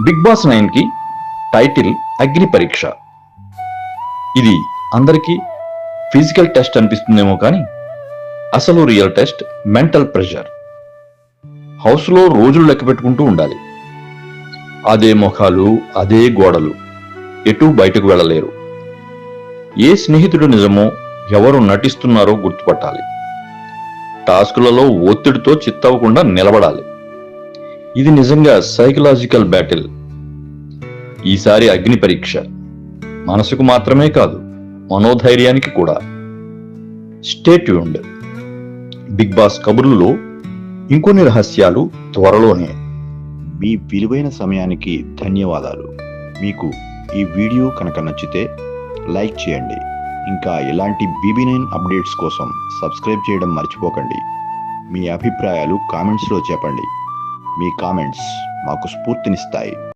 Big boss నైన్కి title అగ్ని పరీక్ష. ఇది అందరికీ ఫిజికల్ టెస్ట్ అనిపిస్తుందేమో కానీ అసలు రియల్ టెస్ట్ మెంటల్ ప్రెషర్. హౌస్లో రోజులు లెక్క పెట్టుకుంటూ ఉండాలి. అదే ముఖాలు అదే గోడలు. ఎటు బయటకు వెళ్ళలేరు. ఏ స్నేహితుడు నిజమో ఎవరు నటిస్తున్నారో గుర్తుపట్టాలి. టాస్కులలో ఒత్తిడితో చిత్తవకుండా నిలబడాలి. ఇది నిజంగా సైకలాజికల్ బ్యాటిల్ ఈసారి అగ్ని పరీక్ష. మనసుకు మాత్రమే కాదు మనోధైర్యానికి కూడా. స్టేట్యూండ్ బిగ్ బాస్ కబుర్లలో ఇంకొన్ని రహస్యాలు త్వరలోనే. మీ విలువైన సమయానికి ధన్యవాదాలు. మీకు ఈ వీడియో కనుక నచ్చితే లైక్ చేయండి. ఇంకా ఇలాంటి బీబీ నైన్ అప్డేట్స్ కోసం సబ్స్క్రైబ్ చేయడం మర్చిపోకండి. మీ అభిప్రాయాలు కామెంట్స్లో చెప్పండి. మీ కామెంట్స్ మాకు స్ఫూర్తినిస్తాయి.